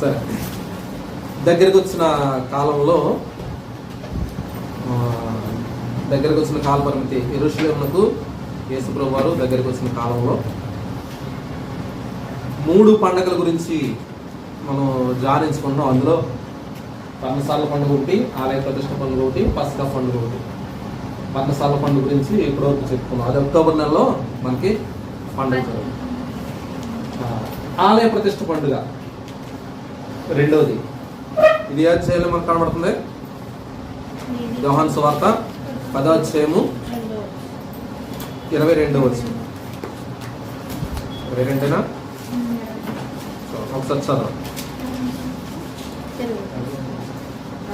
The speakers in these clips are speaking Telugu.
సరే. దగ్గరికి వచ్చిన కాలంలో దగ్గరకు వచ్చిన కాల పరిమితి ఎరుషులేమునకు యేసుప్రభు వారు దగ్గరికి వచ్చిన కాలంలో. మూడు పండగల గురించి మనం ధ్యానించుకుంటున్నాం అందులో పన్నసార్ల పండుగ ఒకటి ఆలయ ప్రతిష్ట పండుగ ఒకటి పసికా పండుగ ఒకటి. పన్నసార్ల పండుగ గురించి ఇప్పటివరకు చెప్పుకున్నాం. అది అక్టోబర్ నెలలో మనకి పండుగ జరుగుతుంది. ఆలయ ప్రతిష్ట పండుగ. రెండవది. ఇది అధ్యాయంలో మనకు కనబడుతుంది? యోహాన్ సువార్త పదో అధ్యాయము ఇరవై రెండవ వచ్చింది ఇరవై రెండేనా? ఒకసారి చదవం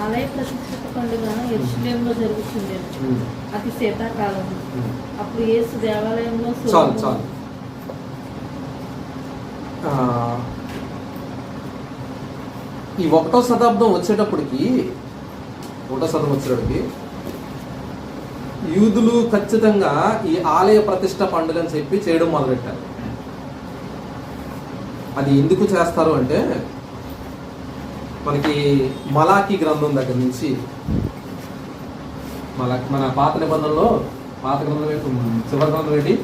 ఆలయ ప్రతిష్ఠిత పండుగ ఎరుషులేంలో జరుగుతుంది అది శీతాకాలం. అప్పుడు యేసు దేవాలయంలో చాలు చాలు. ఆ, ఈ ఒకటో శతాబ్దం వచ్చేటప్పటికి ఒకటో శతాబ్దం వచ్చేటప్పటికి యూదులు ఖచ్చితంగా ఈ ఆలయ ప్రతిష్ట పండుగ అని చెప్పి చేయడం మొదలెట్టారు. అది ఎందుకు చేస్తారు అంటే మనకి మలాకి గ్రంథం దగ్గర నుంచి మలా మన పాత నిబంధనలో పాత గ్రంథం ఏంటి? చివరి గ్రంథం ఏంటి?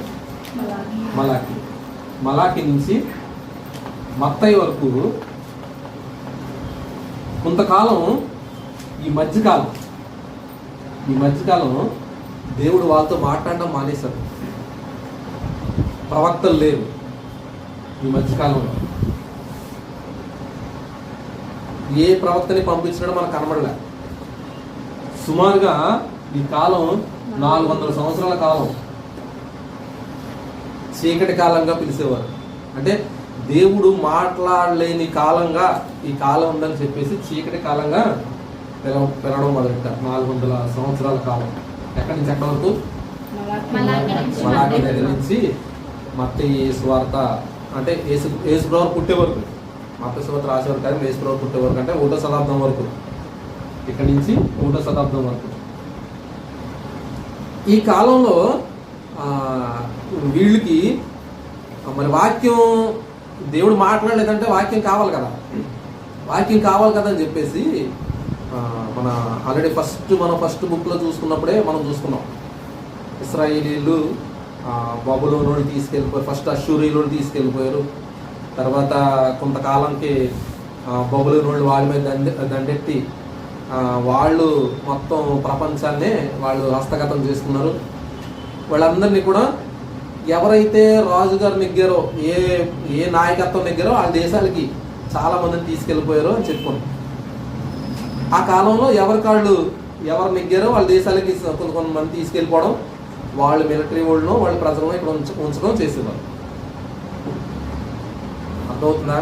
మలాకి మలాకి నుంచి మత్తయి వరకు కొంతకాలం ఈ మధ్యకాలం ఈ మధ్యకాలం దేవుడు వాళ్ళతో మాట్లాడడం మానేశారు ప్రవక్తలు లేరు ఈ మధ్యకాలంలో. ఏ ప్రవక్తని పంపించినాడో మనకు కనబడలే. సుమారుగా ఈ కాలం నాలుగు వందల సంవత్సరాల కాలం. చీకటి కాలంగా పిలిచేవారు. అంటే దేవుడు మాట్లాడలేని కాలంగా ఈ కాలం ఉందని చెప్పేసి చీకటి కాలంగా పిలవ పిలవడం మొదలెట్టారు నాలుగు వందల సంవత్సరాల కాలం. ఎక్కడి నుంచి ఎక్కడి వరకు? మలాకి దగ్గర నుంచి మత్తి స్వార్త అంటే యేసు ప్రభు పుట్టే వరకు. మత్తి స్వార్త రాసే వరకు కానీ యేసు ప్రభు పుట్టే వరకు. అంటే ఒకటో శతాబ్దం వరకు. ఇక్కడి నుంచి ఒకటో శతాబ్దం వరకు. ఈ కాలంలో వీళ్ళకి మరి వాక్యం దేవుడు మాట్లాడలేదంటే వాక్యం కావాలి కదా. వాక్యం కావాలి కదా అని చెప్పేసి మన ఆల్రెడీ ఫస్ట్ మనం ఫస్ట్ బుక్లో చూసుకున్నప్పుడే మనం చూసుకున్నాం. ఇస్రాయేలీలు బబులోని తీసుకెళ్ళిపోయి ఫస్ట్ అషూరిలోని తీసుకెళ్ళిపోయారు. తర్వాత కొంతకాలంకి బబులోని వాళ్ళ మీద దండె దండెత్తి వాళ్ళు మొత్తం ప్రపంచాన్నే వాళ్ళు హస్తగతం చేసుకున్నారు. వాళ్ళందరినీ కూడా ఎవరైతే రాజుగారు నెగ్గారో ఏ ఏ నాయకత్వం నెగ్గారో ఆ దేశాలకి చాలా మందిని తీసుకెళ్ళిపోయారో అని చెప్పుకున్నాం ఆ కాలంలో ఎవరి కాళ్ళు ఎవరు నెగ్గారో వాళ్ళ దేశాలకి కొంత కొంతమంది తీసుకెళ్ళిపోవడం వాళ్ళు మిలిటరీ వాళ్ళను వాళ్ళ ప్రజలను ఇక్కడ ఉంచ ఉంచడం చేసేవారు అర్థమవుతుందా?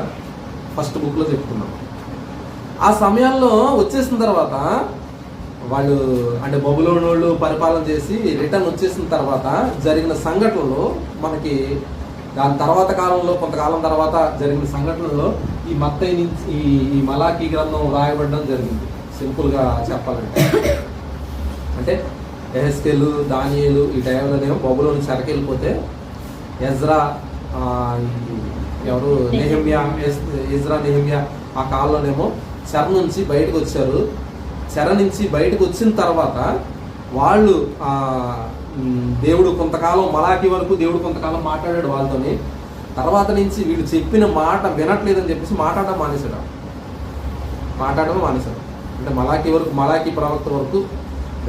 ఫస్ట్ బుక్లో చెప్పుకున్నాం ఆ సమయంలో వచ్చేసిన తర్వాత వాళ్ళు అంటే బబులోని వాళ్ళు పరిపాలన చేసి రిటర్న్ వచ్చేసిన తర్వాత జరిగిన సంఘటనలు మనకి దాని తర్వాత కాలంలో కొంతకాలం తర్వాత జరిగిన సంఘటనల్లో ఈ మత్తయి నుంచి ఈ ఈ మలాఖీ గ్రంథం రాయబడడం జరిగింది. సింపుల్గా చెప్పాలంటే. అంటే ఎహెస్కెలు దానియలు ఈ టైంలోనేమో బొబులోని చెరకెళ్ళిపోతే ఎజ్రా ఎవరు నెహమ్యా ఎజ్రా నెహమ్యా ఆ కాలంలోనేమో చెర నుంచి బయటకు వచ్చారు. చెర నుంచి బయటకు వచ్చిన తర్వాత వాళ్ళు దేవుడు కొంతకాలం మలాకి వరకు దేవుడు కొంతకాలం మాట్లాడాడు వాళ్ళతోని. తర్వాత నుంచి వీళ్ళు చెప్పిన మాట వినట్లేదని చెప్పేసి మాట్లాడడం మానేశాడు మాట్లాడడం మానేశాడు. అంటే మలాకి వరకు మలాకి ప్రవక్త వరకు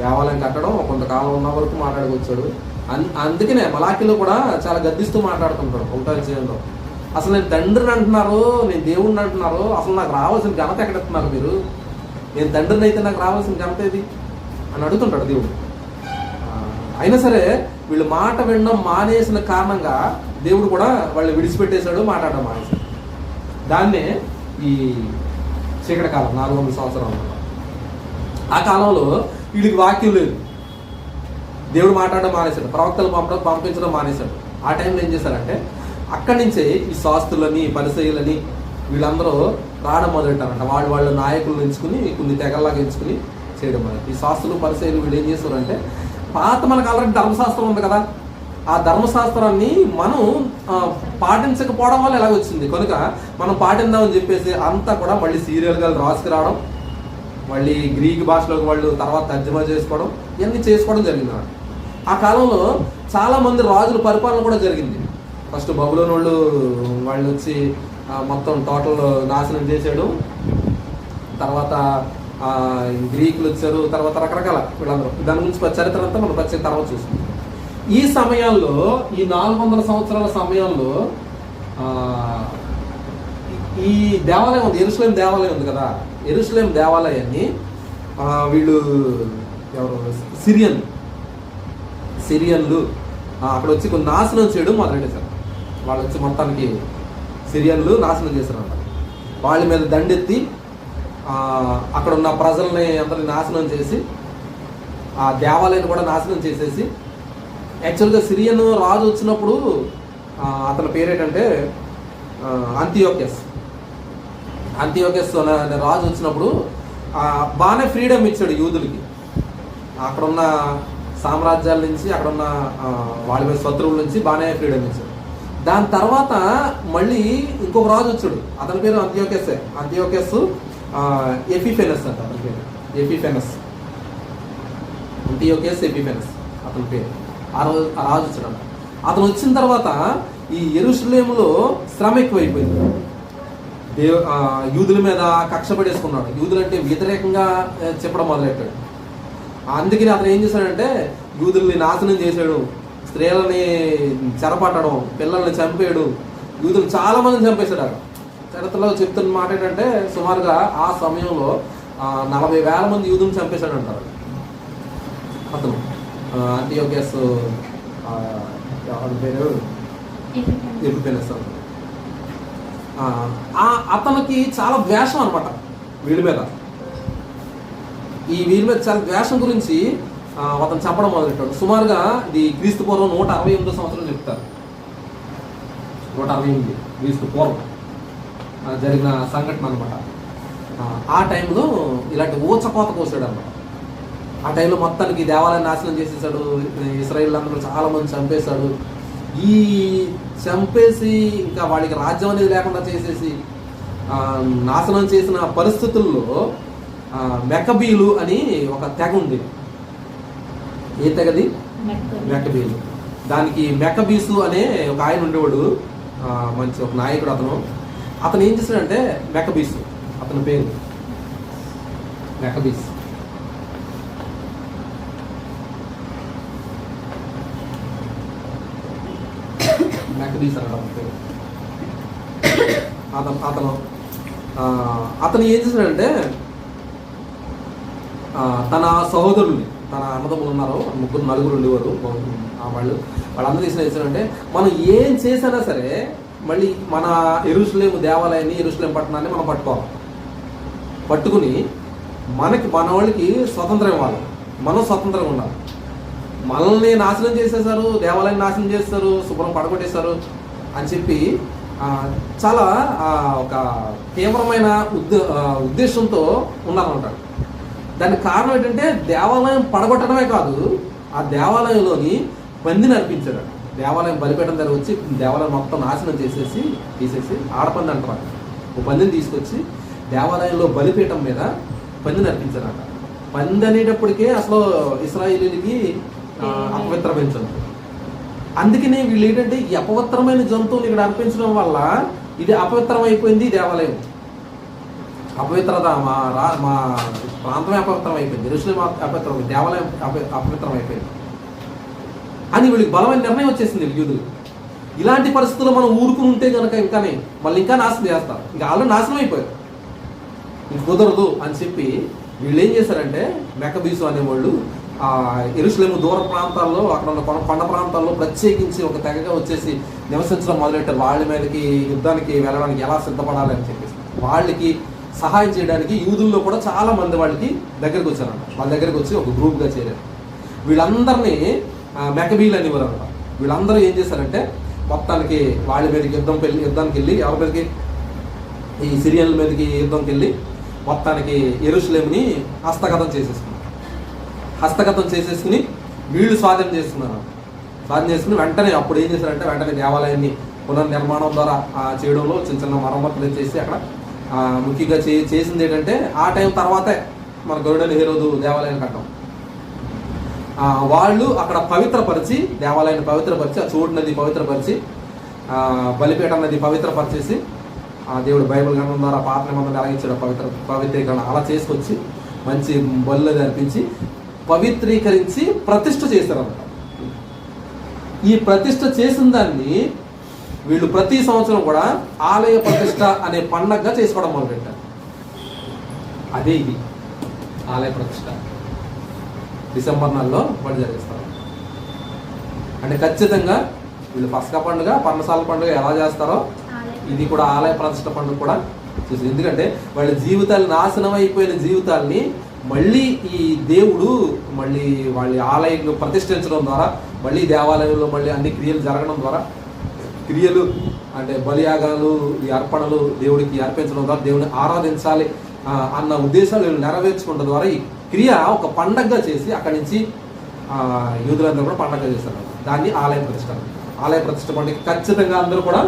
దేవాలయం కట్టడం కొంతకాలం ఉన్న వరకు మాట్లాడుకొచ్చాడు అన్ అందుకనే మలాకిలో కూడా చాలా గద్దిస్తూ మాట్లాడుతుంటాడు ఒకటో విషయంలో అసలు నేను తండ్రిని అంటున్నారు నేను దేవుడిని అంటున్నారు అసలు నాకు రావాల్సిన ఘనత ఎక్కడెత్తున్నారు మీరు? నేను తండ్రిని అయితే నాకు రావాల్సిన ఘనత ఏది? అని అడుగుతుంటాడు దేవుడు. అయినా సరే వీళ్ళు మాట వినడం మానేసిన కారణంగా దేవుడు కూడా వాళ్ళు విడిచిపెట్టేశాడు మాట్లాడడం మానేశాడు. దాన్నే ఈ చీకటి కాలం నాలుగు వందల సంవత్సరాలు. ఆ కాలంలో వీళ్ళకి వాక్యం లేదు. దేవుడు మాట్లాడడం మానేశాడు ప్రవక్తలు పంపడం పంపించడం మానేశాడు. ఆ టైంలో ఏం చేశారంటే అక్కడి నుంచే ఈ శాస్త్రులని పరిసయులని వీళ్ళందరూ రావడం మొదలెట్టారంట. వాళ్ళు వాళ్ళ నాయకులను ఎంచుకుని కొన్ని తెగల్లాగా ఎంచుకుని చేయడం మొదలు ఈ శాస్త్రులు పరిశీలి వీళ్ళు ఏం చేస్తారంటే పాత మనకు ఆల్రెడీ ధర్మశాస్త్రం ఉంది కదా. ఆ ధర్మశాస్త్రాన్ని మనం పాటించకపోవడం వల్ల ఎలాగ వచ్చింది. కనుక మనం పాటిందామని చెప్పేసి అంతా కూడా మళ్ళీ సీరియల్గా రాసుకురావడం మళ్ళీ గ్రీక్ భాషలోకి వాళ్ళు తర్వాత తర్జమా చేసుకోవడం ఇవన్నీ చేసుకోవడం జరిగింది అన్నమాట. ఆ కాలంలో చాలామంది రాజుల పరిపాలన కూడా జరిగింది. ఫస్ట్ బబులోని వాళ్ళు వాళ్ళు వచ్చి మొత్తం టోటల్ నాశనం చేసాడు తర్వాత గ్రీకులు వచ్చారు తర్వాత రకరకాల వీళ్ళందరూ. దాని గురించి చరిత్ర అంతా మనం ప్రత్యేక తర్వాత చూసుకుంటాం ఈ సమయాల్లో ఈ నాలుగు వందల సంవత్సరాల సమయంలో ఈ దేవాలయం ఉంది ఎరుసలేం దేవాలయం ఉంది కదా. ఎరుసలేం దేవాలయాన్ని వీళ్ళు ఎవరు? సిరియన్. సిరియన్లు. అక్కడ వచ్చి కొన్ని నాశనం చేయడం మొదలెట్టేశారు. వాళ్ళు వచ్చి మొత్తానికి సిరియన్లు నాశనం చేశారన్నమాట. వాళ్ళ మీద దండెత్తి అక్కడ ఉన్న ప్రజల్ని అందరిని నాశనం చేసి ఆ దేవాలయాన్ని కూడా నాశనం చేసేసి యాక్చువల్గా సిరియన్ రాజు వచ్చినప్పుడు అతని పేరేంటంటే అంతియోకెస్ అంతియోకెస్ అనే రాజు వచ్చినప్పుడు బాగానే ఫ్రీడమ్ ఇచ్చాడు యూదులకి. అక్కడున్న సామ్రాజ్యాల నుంచి అక్కడున్న వాళ్ళ మీద శత్రువుల నుంచి బాగానే ఫ్రీడమ్ ఇచ్చాడు. దాని తర్వాత మళ్ళీ ఇంకొక రాజు వచ్చాడు. అతని పేరు అంత్యోకెస్ అంత్యోకెస్ ఎఫిఫెనస్ అంట అతని పేరు. ఎఫిఫెనస్. అంతియోకేస్ ఎఫిఫెనస్ అతని పేరు. ఆ రోజు ఆ రాజు వచ్చాడు అతను వచ్చిన తర్వాత ఈ ఎరుషులేములో శ్రమ ఎక్కువైపోయింది. దేవ యూదుల మీద కక్ష పడేసుకున్నాడు. యూదులు అంటే వ్యతిరేకంగా చెప్పడం మొదలెట్టాడు. అందుకని అతను ఏం చేశాడంటే యూదుల్ని నాశనం చేశాడు. స్త్రీలని చెరపట్టడం పిల్లల్ని చంపేయడు యూదులు చాలా మందిని చంపేశాడు అక్కడ చరిత్రలో చెప్తున్న మాట ఏంటంటే సుమారుగా ఆ సమయంలో నలభై వేల మంది యూదులను చంపేశాడు అంటారు అతను అంటియోగస్ ఎవరి పేరు? ఎపిపెనస్ అతనికి చాలా ద్వేషం అనమాట వీడి మీద. ఈ వీరి మీద చాలా ద్వేషం గురించి అతను చెప్పడం మొదలెట్టాడు సుమారుగా ఇది క్రీస్తు పూర్వం నూట అరవై ఎనిమిదో సంవత్సరం చెప్తారు. నూట అరవై ఎనిమిది క్రీస్తు పూర్వం. జరిగిన సంఘటన అనమాట ఆ టైంలో ఇలాంటి ఊచకోత కోసాడు అనమాట ఆ టైంలో మొత్తానికి దేవాలయం నాశనం చేసేసాడు. ఇస్రాయిల్ అందరూ చాలా మంది చంపేశాడు. ఈ చంపేసి ఇంకా వాడికి రాజ్యం అనేది లేకుండా చేసేసి నాశనం చేసిన పరిస్థితుల్లో మెకబీలు అని ఒక తెగ ఉంది. ఏ తెగది? మెకబీలు దానికి మెకబీసు అనే ఒక ఆయన ఉండేవాడు. మంచి ఒక నాయకుడు అతను. అతను ఏం చేశాడంటే మెకబీసు అతని పేరు మెకబీస్ మెకబీస్ అతని పేరు. అతను అతను అతను ఏం చేశాడంటే తన సహోదరుల్ని తన అన్నదమ్ములు ఉన్నారు. ముగ్గురు నలుగురు ఉండేవారు. ఆ వాళ్ళు. వాళ్ళందరూ చేసిన చేశారంటే మనం ఏం చేసినా సరే మళ్ళీ మన ఎరుసలేము దేవాలయాన్ని ఎరుసలేం పట్టణాన్ని మనం పట్టుకోవాలి. పట్టుకుని మనకి మన వాళ్ళకి స్వతంత్రం ఇవ్వాలి. మనం స్వతంత్రంగా ఉండాలి. మనల్ని నాశనం చేసేసారు దేవాలయం నాశనం చేస్తారు శుభ్రం పడగొట్టేశారు అని చెప్పి చాలా ఒక తీవ్రమైన ఉద్దే ఉద్దేశంతో ఉన్నారన్నమాట. దానికి కారణం ఏంటంటే దేవాలయం పడగొట్టడమే కాదు ఆ దేవాలయంలోని పందిని అర్పించాడు దేవాలయం బలిపీఠం దగ్గర వచ్చి దేవాలయం మొత్తం నాశనం చేసేసి తీసేసి ఆడపంది అంటారు. ఓ పందిని తీసుకొచ్చి దేవాలయంలో బలిపీఠం మీద పందిని అర్పించారట. పంది అనేటప్పటికే అసలు ఇస్రాయిలీలకి అపవిత్రమించదు అందుకనే వీళ్ళు ఏంటంటే ఈ అపవిత్రమైన జంతువులు ఇక్కడ అర్పించడం వల్ల ఇది అపవిత్రం అయిపోయింది దేవాలయం. అపవిత్రత మా రా మా ప్రాంతమే అపవిత్రం అయిపోయింది ఋషులు అపవిత్రం దేవాలయం అపవిత్రం అయిపోయింది అని వీళ్ళకి బలమైన నిర్ణయం వచ్చేసింది యూదులు. ఇలాంటి పరిస్థితుల్లో మనం ఊరుకుని ఉంటే కనుక ఇంకానే మళ్ళీ ఇంకా నాశనం చేస్తారు. ఇంకా ఆల్రెడీ నాశనం అయిపోయారు. ఇంక కుదరదు అని చెప్పి వీళ్ళు ఏం చేశారంటే మెకబీసు అనేవాళ్ళు ఆ ఎరుసలేము దూర ప్రాంతాల్లో అక్కడ ఉన్న కొండ కొండ ప్రాంతాల్లో ప్రత్యేకించి ఒక తెగగా వచ్చేసి నివసించడం మొదలెట్టారు. వాళ్ళ మీదకి యుద్ధానికి వెళ్ళడానికి ఎలా సిద్ధపడాలి అని చెప్పేసి. వాళ్ళకి సహాయం చేయడానికి యూదుల్లో కూడా చాలా మంది వాళ్ళకి దగ్గరికి వచ్చారన్నమాట. వాళ్ళ దగ్గరికి వచ్చి ఒక గ్రూప్గా చేరారు. వీళ్ళందరినీ మెకబీలు అనేవారు అనమాట వీళ్ళందరూ ఏం చేశారంటే మొత్తానికి వాళ్ళ మీదకి యుద్ధం పెళ్ళి యుద్ధానికి వెళ్ళి ఎవరి మీదకి? ఈ సిరియన్ల మీదకి యుద్ధంకి వెళ్ళి మొత్తానికి ఎరుషులేముని హస్తగతం చేసేసుకున్నారు. హస్తగతం చేసేసుకుని వీళ్ళు స్వాధీనం చేసుకున్నారు. స్వాధీనం చేసుకుని వెంటనే అప్పుడు ఏం చేశారంటే వెంటనే దేవాలయాన్ని పునర్నిర్మాణం ద్వారా చేయడంలో చిన్న చిన్న మరమ్మతులు చేసి అక్కడ ముఖ్యంగా చే చేసింది ఏంటంటే ఆ టైం తర్వాతే మన గరుడని హీరోదు దేవాలయం కట్టడం. వాళ్ళు అక్కడ పవిత్రపరిచి దేవాలయాన్ని పవిత్రపరిచి ఆ చోటు నది పవిత్రపరిచి బలిపేట నది పవిత్రపరిచేసి ఆ దేవుడు బైబిల్ గ్రంథం ద్వారా పాత నిబంధనలు ఎలా పవిత్ర పవిత్రీకరణ. అలా చేసుకొచ్చి మంచి బలు అర్పించి పవిత్రీకరించి ప్రతిష్ఠ చేశారన్నమాట. ఈ ప్రతిష్ఠ చేసిన దాన్ని వీళ్ళు ప్రతి సంవత్సరం కూడా ఆలయ ప్రతిష్ఠ అనే పండగగా చేసుకోవడం మొదలుపెట్టారు. అదే ఇది ఆలయ ప్రతిష్ఠ డిసెంబర్ నెలలో బడి జరిగిస్తారు. అంటే ఖచ్చితంగా వీళ్ళు పసక పండుగ పన్నసాల పండుగ ఎలా చేస్తారో ఇది కూడా ఆలయ ప్రతిష్ట పండుగ కూడా చూసి ఎందుకంటే వాళ్ళ జీవితాలు నాశనం అయిపోయిన జీవితాల్ని మళ్ళీ ఈ దేవుడు మళ్ళీ వాళ్ళ ఆలయంలో ప్రతిష్ఠించడం ద్వారా మళ్ళీ దేవాలయంలో మళ్ళీ అన్ని క్రియలు జరగడం ద్వారా క్రియలు అంటే బలియాగాలు ఈ అర్పణలు దేవుడికి అర్పించడం ద్వారా దేవుడిని ఆరాధించాలి అన్న ఉద్దేశాలు వీళ్ళు నెరవేర్చుకోవడం ద్వారా ఈ క్రియ ఒక పండగగా చేసి అక్కడి నుంచి యూదులందరూ కూడా పండగ చేస్తారు. దాన్ని ఆలయ ప్రతిష్ట. ఆలయ ప్రతిష్ట పండుగ ఖచ్చితంగా అందరూ కూడా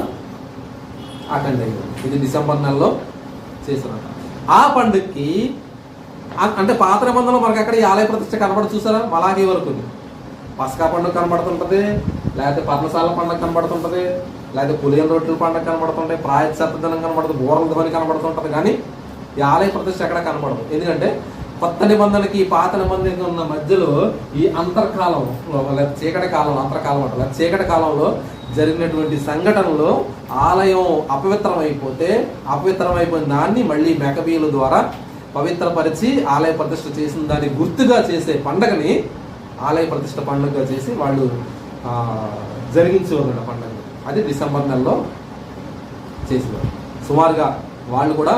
అటెండ్ అయ్యారు. ఇది డిసెంబర్ నెలలో చేశారట. ఆ పండుగకి అంటే పాత నిబంధనలో మనకి అక్కడ ఈ ఆలయ ప్రతిష్ట కనబడి చూసారా? మలాగే వరకు పసకా పండుగ కనబడుతుంటది. లేకపోతే పర్ణశాల పండుగ కనబడుతుంటుంది లేకపోతే పులియన్ రొట్టెల పండుగ కనబడుతుంటాయి ప్రాయశ్చిత్త దినం కనబడుతుంది బోరల ధ్వని కనబడుతుంటుంది కానీ ఈ ఆలయ ప్రతిష్ట ఎక్కడ కనబడదు. ఎందుకంటే కొత్త నిబంధనకి ఈ పాత నిబంధనకి ఉన్న మధ్యలో ఈ అంతర్కాలం లేదా చీకటి కాలం అంతర్కాలం అంటారు లేదా చీకటి కాలంలో జరిగినటువంటి సంఘటనలో ఆలయం అపవిత్రం అయిపోతే అపవిత్రం అయిపోయిన దాన్ని మళ్ళీ మెకబీల ద్వారా పవిత్రపరిచి ఆలయ ప్రతిష్ట చేసిన దాన్ని గుర్తుగా చేసే పండగని ఆలయ ప్రతిష్ట పండుగగా చేసి వాళ్ళు ఆ, జరిగించి పండుగ. అది డిసెంబర్ నెలలో చేసేవారు సుమారుగా వాళ్ళు కూడా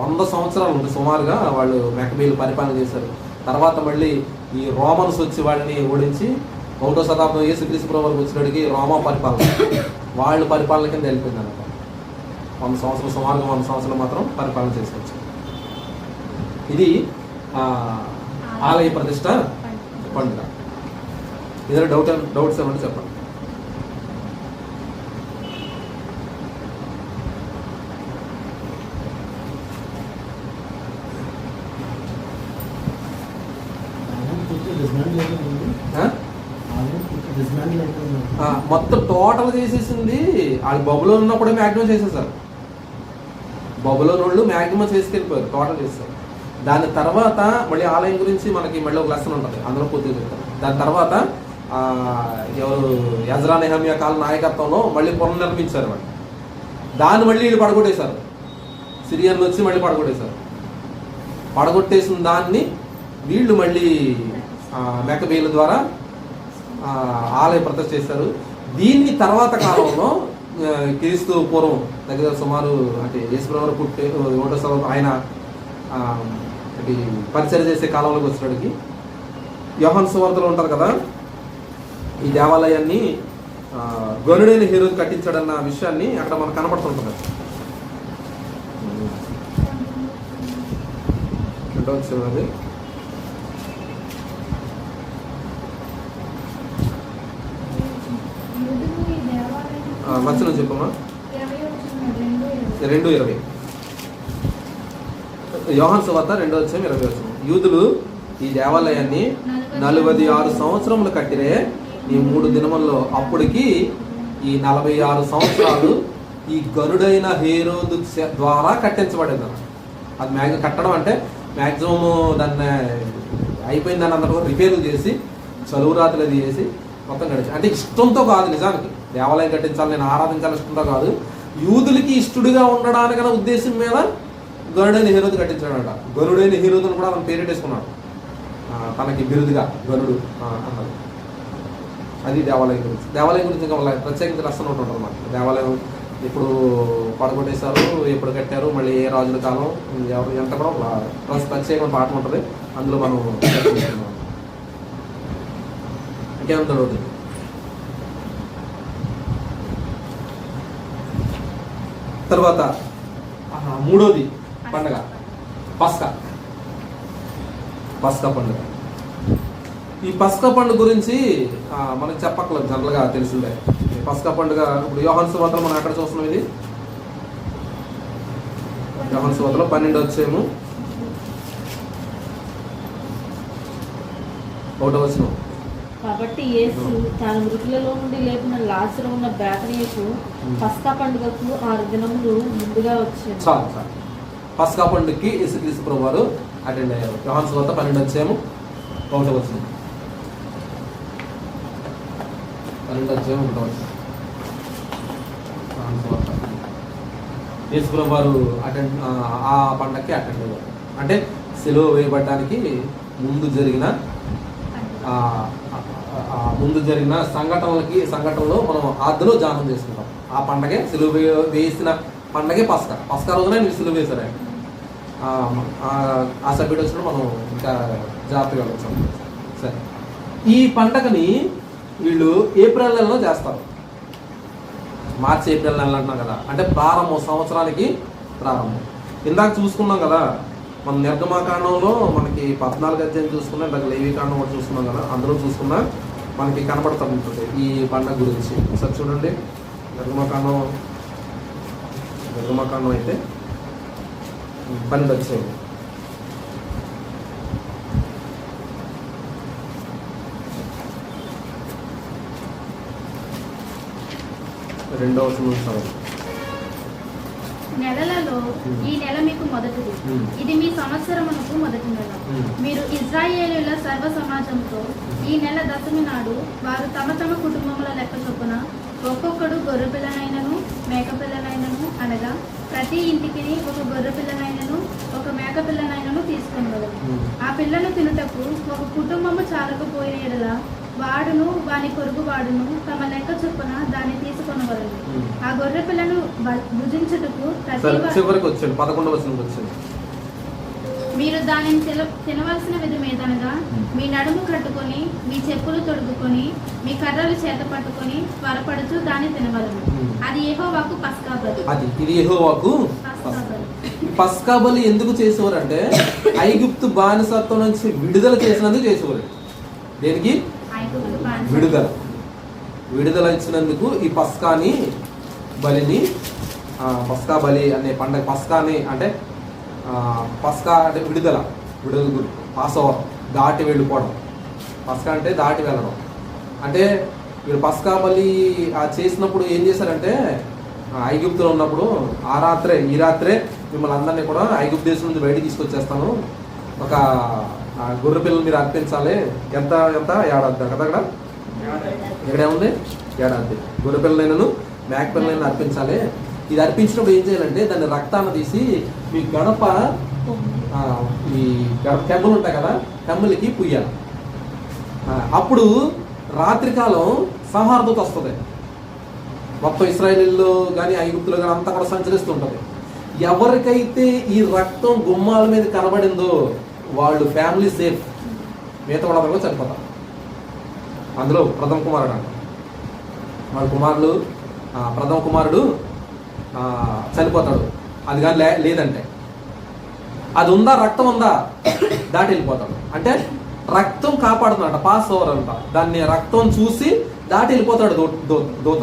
వంద సంవత్సరాలు ఉంది సుమారుగా వాళ్ళు మెకబీలు పరిపాలన చేశారు. తర్వాత మళ్ళీ ఈ రోమన్స్ వచ్చి వాళ్ళని ఓడించి ఒకటో శతాబ్దం యేసుక్రీస్తు ప్రభు వరకు వచ్చినడికి రోమా పరిపాలన. వాళ్ళు పరిపాలన కింద వెళ్ళిపోయింది అనమాట వంద సంవత్సరాలు సుమారుగా వంద సంవత్సరాలు మాత్రం పరిపాలన చేసుకోవచ్చు ఇది ఆలయ ప్రతిష్ట పండుగ. ఏదైనా డౌట్ డౌట్స్ ఏమంటే చెప్పండి. మొత్తం టోటల్ చేసేసింది. వాళ్ళు బబులో ఉన్నప్పుడే మ్యాక్సిమం చేసేసారు. బబులో వాళ్ళు మ్యాక్సిమం చేసుకెళ్ళిపోయారు టోటల్ చేస్తారు దాని తర్వాత మళ్ళీ ఆలయం గురించి మనకి మళ్ళీ ఒక లెసన్ ఉంటుంది. అందులో పూర్తిగా చెప్తారు దాని తర్వాత ఎవరు యజ్రా నెహమియా కాల నాయకత్వంలో మళ్ళీ పునర్నిర్మించారు వాళ్ళు. దాన్ని మళ్ళీ వీళ్ళు పడగొట్టేశారు. సిరియన్లు వచ్చి మళ్ళీ పడగొట్టేశారు. పడగొట్టేసిన దాన్ని వీళ్ళు మళ్ళీ మెకబేల ద్వారా ఆలయ ప్రతిష్ట చేశారు. దీన్ని తర్వాత కాలంలో క్రీస్తు పూర్వం దగ్గర సుమారు అంటే యేసుప్రవర్ పుట్టే ఒకటో శతాబ్దం ఆయన పరిచయం చేసే కాలంలోకి వచ్చినడికి యోహన్ సువార్తలు ఉంటారు కదా? ఈ దేవాలయాన్ని ఆ, గనుడైన హీరో కట్టించాడన్న విషయాన్ని అక్కడ మనకు కనపడుతుంటుంది. రెండో అది. ఆ, వచనం చెప్పమ్మా. రెండు ఇరవై. యోహాన్ సువార్త రెండో వచ్చాం ఇరవై వచ్చాం యూదులు ఈ దేవాలయాన్ని నలభై ఆరు సంవత్సరములు కట్టిరే ఈ మూడు దినముల్లో అప్పటికి ఈ నలభై ఆరు సంవత్సరాలు ఈ గరుడైన హేరోదు ద్వారా కట్టించబడింది. అది మ్యాగ్ కట్టడం అంటే మ్యాక్సిమం దాన్ని అయిపోయిన దాన్ని అందరూ రిపేర్లు చేసి చలువు రాత్రులు అది చేసి మొత్తం గడిచి అంటే ఇష్టంతో కాదు నిజానికి. దేవాలయం కట్టించాలి నేను ఆరాధించాలి ఇష్టంతో కాదు. యూదులకి ఇష్టడుగా ఉండడానికనే ఉద్దేశం మీద గరుడైన హీరోది కట్టించాడట. గరుడైన హీరోదుని కూడా అతను పేరెట్టేసుకున్నాడు తనకి బిరుదుగా గరుడు అన్నది. అది దేవాలయం గురించి. దేవాలయం గురించి ఇంకా వాళ్ళ ప్రత్యేకంగా రసన ఒకటి ఉంటుంది అనమాట దేవాలయం ఇప్పుడు పడగొట్టేశారు ఎప్పుడు కట్టారు మళ్ళీ ఏ రాజుల కాలం ఎవరు ఎంత కూడా ఒక ప్రత్యేకమైన పాఠం ఉంటుంది. అందులో మనం చర్చించుకుందాం. ఇంకేమంత తర్వాత మూడోది పండగ. పస్కా. పస్కా పండుగ. ఈ పసక పండుగ గురించి మనకు చెప్పక్కర్లేదు జనరల్గా తెలిసిందే. ఈ పసక పండుగ ఇప్పుడు యోహన్ సువార్తలు మనం ఎక్కడ చూస్తున్నాం ఇది? యోహన్ సువార్తలో పన్నెండు వచ్చేము ఒకటో వచ్చిన కాబట్టి యేసు తన మృతులలో నుండి లేపిన లాజరు ఉన్న బేతనీయకు పస్కా పండుగకు ఆరు దినములు ముందుగా వచ్చింది చాలు చాలు. పసకా పండుగకి యేసుక్రీస్తు ప్రభు వారు అటెండ్ అయ్యారు. యోహన్ సువార్త పన్నెండు వచ్చేము ఒకటో వచ్చిన పన్నెండు వచ్చేము ఒకటో వారు అటెండ్ ఆ పండగకి అటెండ్ అయ్యారు. అంటే సెలవు వేయబడడానికి ముందు జరిగిన ముందు జరిగిన సంఘటనలకి సంఘటనలో మనం ఆద్యలో జానం చేసుకుంటాం. ఆ పండగే సిలువ వేసిన పండగే పస్క. పస్క రోజున మీరు సిలువ వేశారు. ఆ, సభ్యుడు వచ్చినప్పుడు మనం ఇంకా జాగ్రత్తగా వెళ్ళొచ్చాం సరే. ఈ పండగని వీళ్ళు ఏప్రిల్ నెలలో చేస్తారు. మార్చి ఏప్రిల్ నెలలు అంటున్నాం కదా. అంటే ప్రారంభం సంవత్సరానికి ప్రారంభం. ఇందాక చూసుకున్నాం కదా మన నిర్గమాకాండంలో మనకి పద్నాలుగు అధ్యాయం చూసుకున్నాం ఇందాక లేవికాండం కూడా చూసుకున్నాం కదా అందులో చూసుకున్నా మనకి కనబడుతూ ఉంటుంది ఈ పండగ గురించి. ఒకసారి చూడండి నిర్గమాకాండం నిర్గమాకాండం అయితే పన్నెండు వచ్చాయి రెండవ సంవత్సరం నెలలలో ఈ నెల మీకు మొదటిది. ఇది మీ సంవత్సరమునకు మొదటి నెల. మీరు ఇజ్రాయేలీల సర్వ సమాజంతో ఈ నెల దశమి నాడు వారు తమ తమ కుటుంబముల లెక్క చొప్పున ఒక్కొక్కడు గొర్రె పిల్లనైనను మేక పిల్లనైనను అనగా ప్రతి ఇంటికి ఒక గొర్రె పిల్లనైనను ఒక మేక పిల్లనైనను తీసుకొనగలరు Hmm. ఆ పిల్లను తినుటకు ఒక కుటుంబము చాలకపోయిన ఎడల వాడును వాని పొరుగు వాడును తమ లెక్క చొప్పున దాన్ని తీసుకొనగలరు Hmm. ఆ గొర్రె పిల్లను భుజించుటకు చివరికి వచ్చాడు పదకొండవ వచ్చాడు మీరు దానిని తిన- తినవలసిన విధం ఏదనగా మీ నడుము కట్టుకొని మీ చెప్పులు తొడుగుకొని మీ కర్రలు చేత పట్టుకొని త్వరపడుచు దాన్ని తినవలను. Hmm. అది ఏహోవాకు పస్కా బలి. అది ఇది యెహోవాకు పస్కా బలి. ఈ పస్కా బలి ఎందుకు చేసేవారంటే ఐగుప్తు బానిసత్వం నుంచి విడుదల చేసినందుకు చేసేవారు. దేనికి. విడుదల. విడుదల ఇచ్చినందుకు ఈ పస్కాని బలిని పస్కా బలి అనే పండగ పస్కాని అంటే పస్కా అంటే విడుదల విడుదల పాస్ ఓవర్ దాటి వెళ్ళిపోవడం. పస్కా అంటే దాటి వెళ్ళడం. అంటే వీళ్ళు పస్కా బలి చేసినప్పుడు ఏం చేశారంటే ఆ, ఐగుప్తులో ఉన్నప్పుడు ఆ రాత్రే ఈ రాత్రే మిమ్మల్ని అందరినీ కూడా ఐగుప్తు దేశం నుంచి బయట తీసుకొచ్చేస్తాను. ఒక గొర్రె పిల్లలు మీరు అర్పించాలి. ఎంత ఎంత? ఏడాది కదా అక్కడ? ఇక్కడే ఉంది? ఏడాది. గొర్రె పిల్లలైనను మేక పిల్లలైనా అర్పించాలి. ఇది అర్పించినప్పుడు ఏం చేయాలంటే దాన్ని రక్తాన్ని తీసి మీ గడప ఈ గడప కెమ్మలు ఉంటాయి కదా కెమ్మలకి పుయ్యాలి. అప్పుడు రాత్రికాలం సంహార్దత వస్తుంది. మొత్తం ఇస్రాయేలీల్లో కానీ ఐగుప్తులు కానీ అంతా కూడా సంచరిస్తుంటుంది. ఎవరికైతే ఈ రక్తం గుమ్మాల మీద కనబడిందో వాళ్ళు ఫ్యామిలీ సేఫ్ మిగతా వాళ్ళందరూ కూడా చనిపోతారు. అందులో ప్రథమ కుమారుడు అంట. వాళ్ళ కుమారుడు ప్రథమ కుమారుడు చనిపోతాడు. అది కానీ లే- లేదంటే. అది ఉందా రక్తం ఉందా? దాటి వెళ్ళిపోతాడు. అంటే రక్తం కాపాడుతుందంట పాస్ ఓవర్ అంట దాన్ని రక్తం చూసి దాటి వెళ్ళిపోతాడు దో దోత దూత.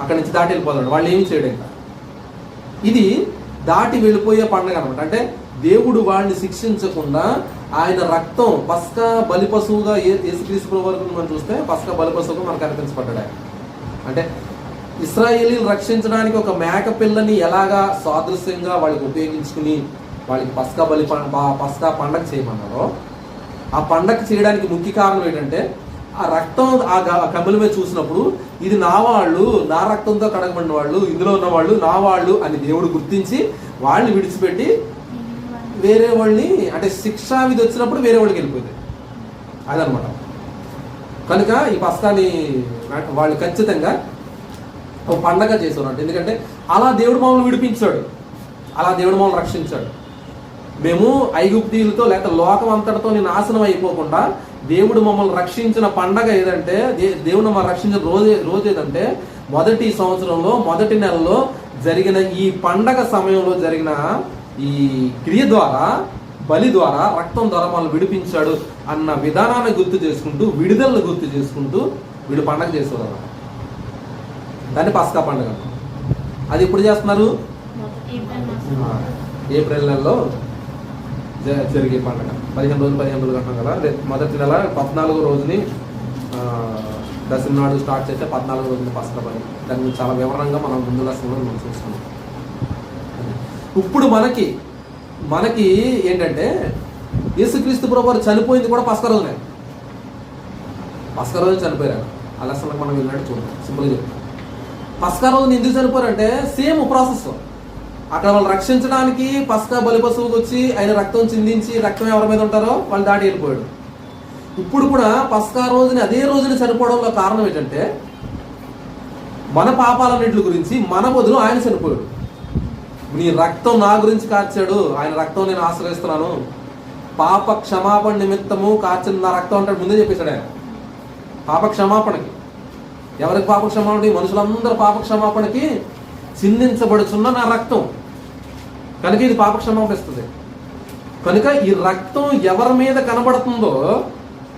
అక్కడి నుంచి దాటి వెళ్ళిపోతాడు. వాళ్ళు ఏమి చేయడం ఇది దాటి వెళ్ళిపోయే పండుగ అనమాట అంటే దేవుడు వాడిని శిక్షించకుండా ఆయన రక్తం పస్కా బలిపశువుగా ఏ- యేసుక్రీస్తు వరకు మనం చూస్తే పస్కా బలిపశువుగా మనకు కనిపించబడ్డాడు ఆయన. అంటే ఇస్రాయేలీ రక్షించడానికి ఒక మేక పిల్లని ఎలాగా సాదృశ్యంగా వాళ్ళకి ఉపయోగించుకుని వాళ్ళకి పస్కా బలి పం- పస్కా పండగ చేయమన్నారో ఆ పండగ చేయడానికి ముఖ్య కారణం ఏంటంటే ఆ రక్తం ఆ గ- ఆ కమ్ముల మీద చూసినప్పుడు ఇది నా వాళ్ళు నా రక్తంతో కడగబడిన వాళ్ళు ఇందులో ఉన్న వాళ్ళు నా వాళ్ళు అని దేవుడు గుర్తించి వాళ్ళని విడిచిపెట్టి వేరే వాళ్ళని అంటే శిక్షా విధి వచ్చినప్పుడు వేరే వాళ్ళకి వెళ్ళిపోయింది. అదనమాట. కనుక ఈ పస్తాని వాళ్ళు ఖచ్చితంగా ఒక పండగ చేసేవారు ఎందుకంటే అలా దేవుడు మమ్మల్ని విడిపించాడు. అలా దేవుడు మమ్మల్ని రక్షించాడు. మేము ఐగుప్తీయులతో లేక లోకం అంతటితో నాశనం అయిపోకుండా దేవుడు మమ్మల్ని రక్షించిన పండగ ఏదంటే దే- దేవుడు మమ్మల్ని రక్షించిన రోజు రోజు ఏదంటే మొదటి సంవత్సరంలో మొదటి నెలలో జరిగిన ఈ పండగ సమయంలో జరిగిన ఈ క్రియ ద్వారా బలి ద్వారా రక్తం ద్వారా మనల్ని విడిపించాడు అన్న విధానాన్ని గుర్తు చేసుకుంటూ విడుదలను గుర్తు చేసుకుంటూ వీడు పండగ చేసేవారు దాన్ని పస్కా పండుగ అది ఎప్పుడు చేస్తున్నారు? ఏప్రిల్ నెలలో జరిగే పండుగ. పదిహేను రోజులు పదిహేను రోజులు అంటాం కదా. మొదటి నెల పద్నాలుగో రోజుని దశమి నాడు స్టార్ట్ చేస్తే పద్నాలుగో రోజుని పస్కా పండుగ. దాని గురించి చాలా వివరంగా మనం ముందు లక్షణంలో మనం చూసుకున్నాం ఇప్పుడు మనకి మనకి ఏంటంటే యేసుక్రీస్తు ప్రభు చనిపోయింది కూడా పసక రోజునే. పసక రోజు చనిపోయారు. ఆ మనం వెళ్ళినట్టు చూద్దాం. సింపుల్గా చెప్తాం. పస్కా రోజున ఎందుకు చనిపోయారంటే సేమ్ ప్రాసెస్. అక్కడ వాళ్ళు రక్షించడానికి పస్కా బలి పశువుకి వచ్చి ఆయన రక్తం చిందించి రక్తం ఎవరి మీద ఉంటారో వాళ్ళు దాటి వెళ్ళిపోయాడు. ఇప్పుడు కూడా పస్కా రోజుని అదే రోజున చనిపోవడంలో కారణం ఏంటంటే మన పాపాలన్నింటి గురించి మన బదులు ఆయన చనిపోయాడు. నీ రక్తం నా గురించి కార్చాడు. ఆయన రక్తం నేను ఆశ్రయిస్తున్నాను. పాప క్షమాపణ నిమిత్తము కార్చిన నా రక్తం అంటాడు. ముందే చెప్పేశాడు ఆయన. పాప క్షమాపణకి. ఎవరికి పాప క్షమాపణ? మనుషులందరూ పాప క్షమాపణకి చిందించబడుచున్న నా రక్తం. కనుక ఇది పాప క్షమాపణ ఇస్తుంది. కనుక ఈ రక్తం ఎవరి మీద కనబడుతుందో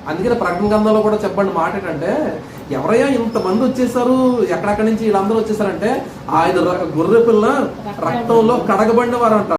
అందుకని ప్రకటన గ్రంథంలో కూడా చెప్పండి మాట ఏంటంటే ఎవరయ్యా ఇంతమంది వచ్చేసారు? ఎక్కడెక్కడి నుంచి వీళ్ళందరూ వచ్చేసారంటే ఆయన గొర్రె పిల్ల రక్తంలో కడగబడిన వారు అంటారు